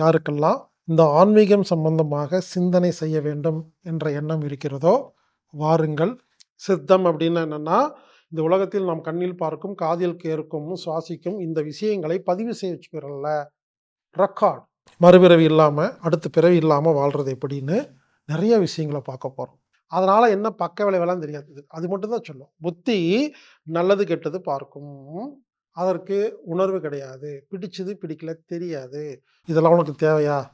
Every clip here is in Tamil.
யாருக்கெல்லாம் இந்த ஆன்மீகம் சம்பந்தமாக சிந்தனை செய்ய வேண்டும் என்ற எண்ணம் இருக்கிறதோ வாருங்கள். சித்தம் அப்படின்னா என்னென்னா இந்த உலகத்தில் நாம் கண்ணில் பார்க்கும் காதில் கேட்கும் சுவாசிக்கும் இந்த விஷயங்களை பதிவு செய்ய வச்சுக்கிறோம்ல. ரெக்கார்ட். மறுபிறவி இல்லாமல் அடுத்த பிறவி இல்லாமல் வாழ்கிறது எப்படின்னு நிறைய விஷயங்களை பார்க்க போகிறோம் அதனால் என்ன பக்க விளைவெல்லாம் தெரியாது. அது மட்டும் தான் சொல்லும். புத்தி நல்லது கெட்டது பார்க்கும். அதற்கு உணர்வு கிடையாது. பிடிச்சது பிடிக்கல தெரியாது. இதெல்லாம் உனக்கு தேவையா?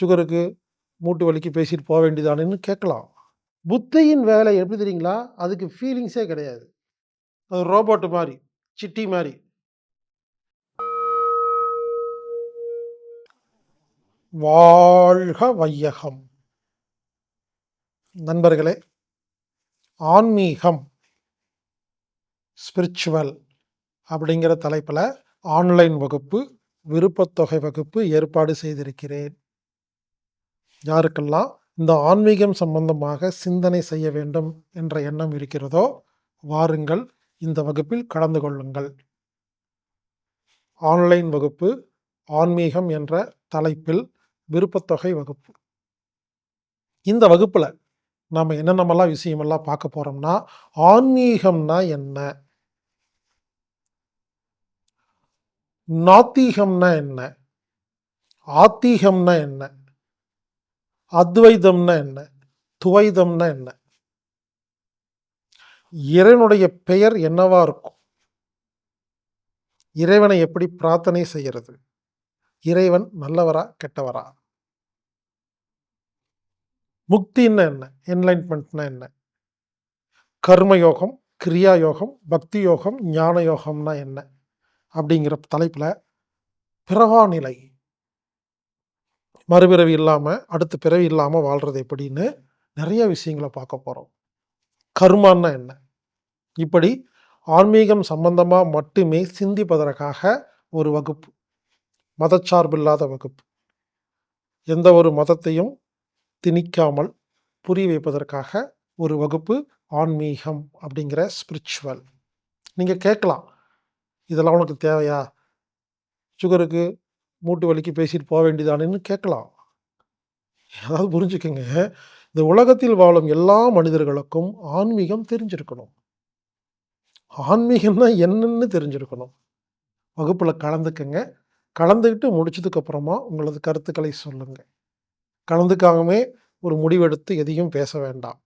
சுகருக்கு மூட்டு வலிக்கு பேசிட்டு போக வேண்டியதானேன்னு கேட்கலாம். புத்தியின் வேலை எப்படி தெரியுங்களா? அதுக்கு ஃபீலிங்ஸே கிடையாது. அது ரோபோட்டு மாதிரி சிட்டி மாதிரி. வாழ்க வையகம். நண்பர்களே ஆன்மீகம் ஸ்பிரிச்சுவல் அப்படிங்கிற தலைப்பில் ஆன்லைன் வகுப்பு விருப்பத்தொகை வகுப்பு ஏற்பாடு செய்திருக்கிறேன். யாருக்கெல்லாம் இந்த ஆன்மீகம் சம்பந்தமாக சிந்தனை செய்ய வேண்டும் என்ற எண்ணம் இருக்கிறதோ வாருங்கள் இந்த வகுப்பில் கலந்து கொள்ளுங்கள். ஆன்லைன் வகுப்பு ஆன்மீகம் என்ற தலைப்பில் விருப்பத்தொகை வகுப்பு. இந்த வகுப்பில் நாம் என்னென்னமெல்லாம் விஷயமெல்லாம் பார்க்க போகிறோம்னா ஆன்மீகம்னா என்ன? நாத்திகம்னா என்ன? ஆத்திகம்னா என்ன? அத்வைதம்னா என்ன? துவைதம்னா என்ன? இறைவனுடைய பெயர் என்னவா இருக்கும்? இறைவனை எப்படி பிரார்த்தனை செய்கிறது? இறைவன் நல்லவரா கெட்டவரா? முக்தின்னா என்ன? என்லைன்மெண்ட்னா என்ன? கர்ம யோகம் கிரியா யோகம் பக்தி யோகம் ஞான யோகம்னா என்ன? அப்படிங்கிற தலைப்பில் பிறவா நிலை மறுபிறவி இல்லாமல் அடுத்த பிறவி இல்லாமல் வாழ்கிறது எப்படின்னு நிறைய விஷயங்களை பார்க்க போகிறோம் கர்மான்னா என்ன? இப்படி ஆன்மீகம் சம்பந்தமாக மட்டுமே சிந்திப்பதற்காக ஒரு வகுப்பு. மதச்சார்பில்லாத வகுப்பு. எந்த ஒரு மதத்தையும் திணிக்காமல் புரிய வைப்பதற்காக ஒரு வகுப்பு ஆன்மீகம் அப்படிங்கிற ஸ்பிரிச்சுவல் நீங்கள் கேட்கலாம். இதெல்லாம் உனக்கு தேவையா? சுகருக்கு மூட்டு வலிக்கு பேசிட்டு போக வேண்டியதானேன்னு கேட்கலாம். அதாவது புரிஞ்சுக்கோங்க. இந்த உலகத்தில் வாழும் எல்லா மனிதர்களுக்கும் ஆன்மீகம் தெரிஞ்சிருக்கணும். ஆன்மீகம்னா என்னன்னு தெரிஞ்சிருக்கணும். வகுப்பில் கலந்துக்கங்க. கலந்துக்கிட்டு முடிச்சதுக்கு அப்புறமா உங்களது கருத்துக்களை சொல்லுங்க. கலந்துக்காகவே ஒரு முடிவெடுத்து எதையும் பேச வேண்டாம்.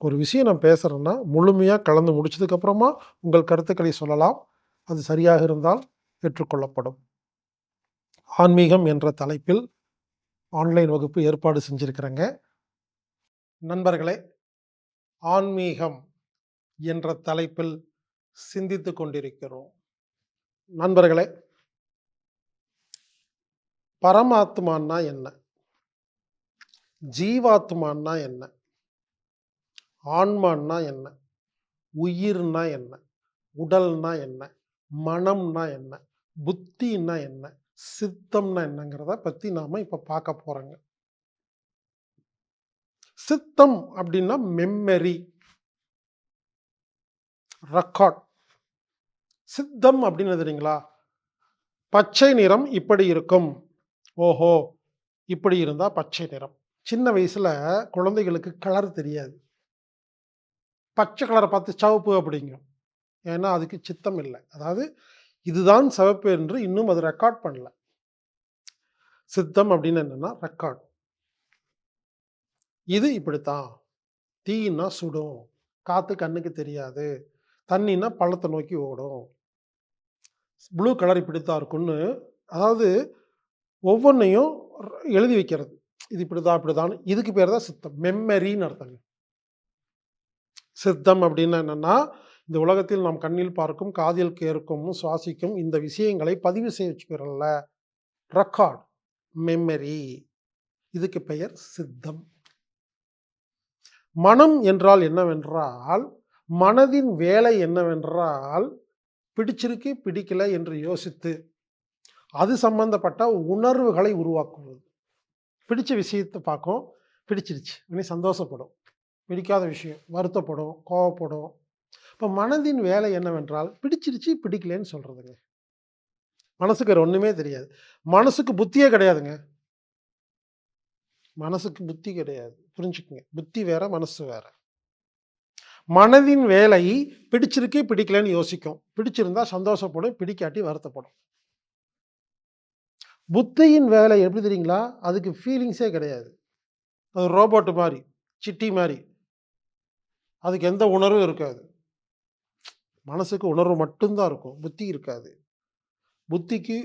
ஒரு விஷயம் நான் பேசுகிறேன்னா முழுமையாக கலந்து முடிச்சதுக்கப்புறமா உங்கள் கருத்துக்களை சொல்லலாம். அது சரியாக இருந்தால் ஏற்றுக்கொள்ளப்படும். ஆன்மீகம் என்ற தலைப்பில் ஆன்லைன் வகுப்பு ஏற்பாடு செஞ்சுருக்கிறேங்க. நண்பர்களே ஆன்மீகம் என்ற தலைப்பில் சிந்தித்து கொண்டிருக்கிறோம். நண்பர்களே பரமாத்மான்னா என்ன? ஜீவாத்மான்னா என்ன? ஆன்மான்னா என்ன? உயிர்னா என்ன? உடல்னா என்ன? மனம்னா என்ன? புத்தின்னா என்ன? சித்தம்னா என்னங்கிறத பற்றி நாம் இப்போ பார்க்க போகிறோங்க சித்தம் அப்படின்னா மெம்மரி. ரெக்கார்ட். சித்தம் அப்படின்னு தெரியுங்களா பச்சை நிறம் இப்படி இருக்கும். ஓஹோ! இப்படி இருந்தால் பச்சை நிறம். சின்ன வயசில் குழந்தைகளுக்கு கலர் தெரியாது. பச்சை கலரை பார்த்து சிவப்பு அப்படிங்கும். ஏன்னா அதுக்கு சித்தம் இல்லை. அதாவது இதுதான் சிவப்பு என்று இன்னும் அது ரெக்கார்ட் பண்ணல. சித்தம் அப்படின்னு என்னன்னா ரெக்கார்ட் இது இப்படித்தான். தீன்னா சுடும். காத்து கண்ணுக்கு தெரியாது. தண்ணின்னா பள்ளத்தை நோக்கி ஓடும். ப்ளூ கலர் இப்படித்தான் இருக்கும்னு அதாவது ஒவ்வொன்றையும் எழுதி வைக்கிறது. இது இப்படிதான் இப்படிதான். இதுக்கு பேர் தான் சித்தம். மெம்மரின்னு அர்த்தங்க. சித்தம் அப்படின்னா என்னன்னா இந்த உலகத்தில் நாம் கண்ணில் பார்க்கும் காதில் கேட்கும் சுவாசிக்கும் இந்த விஷயங்களை பதிவு செய்ய வச்சுக்கிறோம்ல. ரெக்கார்ட் மெமரி இதுக்கு பெயர் சித்தம். மனம் என்றால் என்னவென்றால் மனதின் வேலை என்னவென்றால் பிடிச்சிருக்கு பிடிக்கல என்று யோசித்து அது சம்பந்தப்பட்ட உணர்வுகளை உருவாக்குவது. பிடிச்ச விஷயத்தை பார்க்கும் பிடிச்சிருச்சு உடனே சந்தோஷப்படும். பிடிக்காத விஷயம் வருத்தப்படும் கோவப்படும் இப்போ மனதின் வேலை என்னவென்றால் பிடிச்சிருச்சு பிடிக்கலன்னு சொல்கிறதுங்க மனசுக்கு வேறு ஒன்றுமே தெரியாது. மனசுக்கு புத்தியே கிடையாதுங்க. மனசுக்கு புத்தி கிடையாது. புரிஞ்சுக்குங்க புத்தி வேற, மனசு வேற. மனதின் வேலை பிடிச்சிருக்கு, பிடிக்கலன்னு யோசிக்கும். பிடிச்சிருந்தா சந்தோஷப்படும், பிடிக்காட்டி வருத்தப்படும். புத்தியின் வேலை எப்படி தெரியுங்களா? அதுக்கு ஃபீலிங்ஸே கிடையாது. அது ரோபோட்டு மாதிரி சிட்டி மாதிரி அதுக்கு எந்த உணர்வும் இருக்காது. மனசுக்கு உணர்வு மட்டும்தான் இருக்கும். புத்தி இருக்காது. புத்திக்கு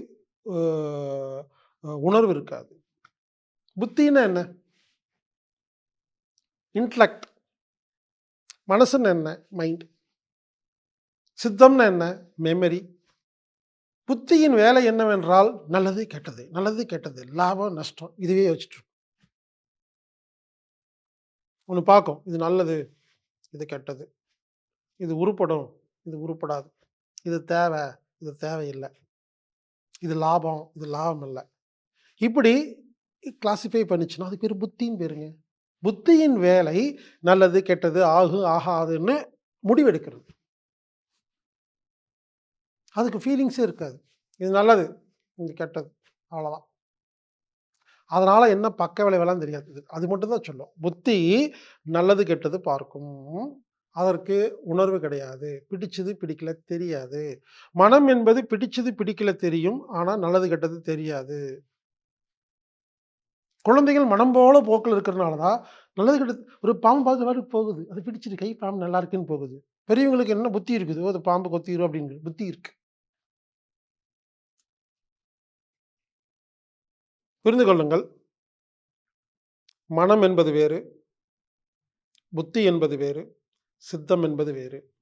உணர்வு இருக்காது. புத்தின்னா என்ன? இன்டலெக்ட். மனசுன்னா என்ன? மைண்ட். சித்தம்னா என்ன? மெமரி. புத்தியின் வேலை என்னவென்றால், நல்லது, கெட்டது, நல்லது, கெட்டது, லாபம், நஷ்டம் இதுவே வச்சுட்டு ஒன்று பார்க்கும். இது நல்லது, இது கெட்டது. இது உருப்படும், இது உருப்படாது. இது தேவை, இது தேவையில்லை இது லாபம், இது லாபம் இல்லை இப்படி கிளாசிஃபை பண்ணுச்சுன்னா, அது பேர் புத்தின்னு பேருங்க. புத்தியின் வேலை நல்லது, கெட்டது, ஆகு ஆகாதுன்னு முடிவெடுக்கிறது. அதுக்கு ஃபீலிங்ஸே இருக்காது. இது நல்லது, இது கெட்டது. அவ்வளோதான். அதனால் என்ன பக்க விளைவெல்லாம் தெரியாது. அது மட்டும் தான் சொல்லும். புத்தி நல்லது, கெட்டது பார்க்கும். அதற்கு உணர்வு கிடையாது. பிடிச்சது, பிடிக்கல தெரியாது. மனம் என்பது பிடிச்சது, பிடிக்கல தெரியும். ஆனால் நல்லது, கெட்டது தெரியாது. குழந்தைகள் மனம் போல போக்கில் இருக்கிறனால தான், நல்லது கெட்டது ஒரு பாம்பு பார்த்து பாட்டுக்கு போகுது. அது பிடிச்சிருக்கு. கை பாம்பு நல்லா இருக்குன்னு போகுது. பெரியவங்களுக்கு என்ன புத்தி இருக்குது. அது பாம்பு கொத்திரும் அப்படிங்கிற புத்தி இருக்கு. புரிந்து கொள்ளுங்கள். மனம் என்பது வேறு. புத்தி என்பது வேறு. சித்தம் என்பது வேறு.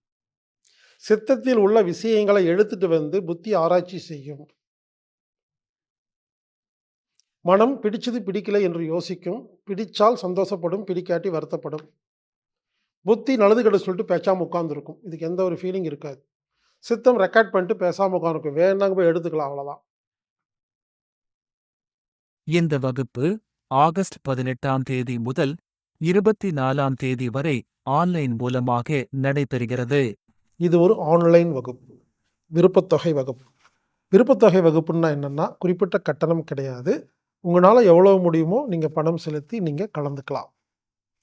சித்தத்தில் உள்ள விஷயங்களை எடுத்துட்டு வந்து புத்தி ஆராய்ச்சி செய்யும். மனம் பிடிச்சது, பிடிக்கலை என்று யோசிக்கும். பிடிச்சால் சந்தோஷப்படும், பிடிக்காட்டி வருத்தப்படும். புத்தி நல்லது கெட்டது சொல்லிட்டு பேசாமல் உட்காந்துருக்கும் இதுக்கு எந்த ஒரு ஃபீலிங் இருக்காது. சித்தம் ரெக்கார்ட் பண்ணிட்டு பேசாம உட்காந்துருக்கும் வேணாங்க போய் எடுத்துக்கலாம் அவ்வளோதான். இந்த வகுப்பு ஆகஸ்ட் பதினெட்டாம் தேதி முதல் இருபத்தி நாலாம் தேதி வரை ஆன்லைன் மூலமாக நடைபெறுகிறது. இது ஒரு ஆன்லைன் வகுப்பு. விருப்பத்தொகை வகுப்பு. விருப்பத்தொகை வகுப்புன்னா என்னன்னா, குறிப்பிட்ட கட்டணம் கிடையாது. உங்களால் எவ்வளோ முடியுமோ நீங்கள் பணம் செலுத்தி நீங்கள் கலந்துக்கலாம்.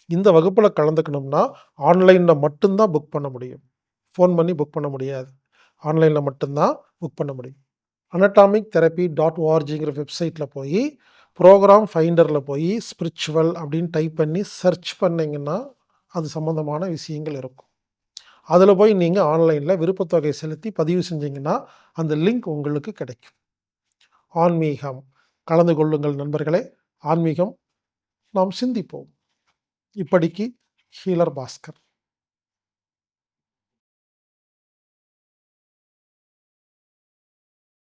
இந்த வகுப்பில் கலந்துக்கணும்னா, ஆன்லைனில் மட்டும்தான் புக் பண்ண முடியும். ஃபோன் பண்ணி புக் பண்ண முடியாது. ஆன்லைனில் மட்டும்தான் புக் பண்ண முடியும். அனட்டாமிக் தெரபி டாட் ஓஆர்ஜிங்கிற வெப்சைட்டில் போய் ப்ரோக்ராம் ஃபைண்டரில் போய் ஸ்பிரிச்சுவல் அப்படின்னு டைப் பண்ணி சர்ச் பண்ணிங்கன்னா அது சம்மந்தமான விஷயங்கள் இருக்கும். அதில் போய் நீங்கள் ஆன்லைனில் விருப்பத்தொகை செலுத்தி பதிவு செஞ்சீங்கன்னா, அந்த லிங்க் உங்களுக்கு கிடைக்கும். ஆன்மீகம் கலந்து கொள்ளுங்கள் நண்பர்களே. ஆன்மீகம் நாம் சிந்திப்போம். இப்படிக்கு ஹீலர் பாஸ்கர்.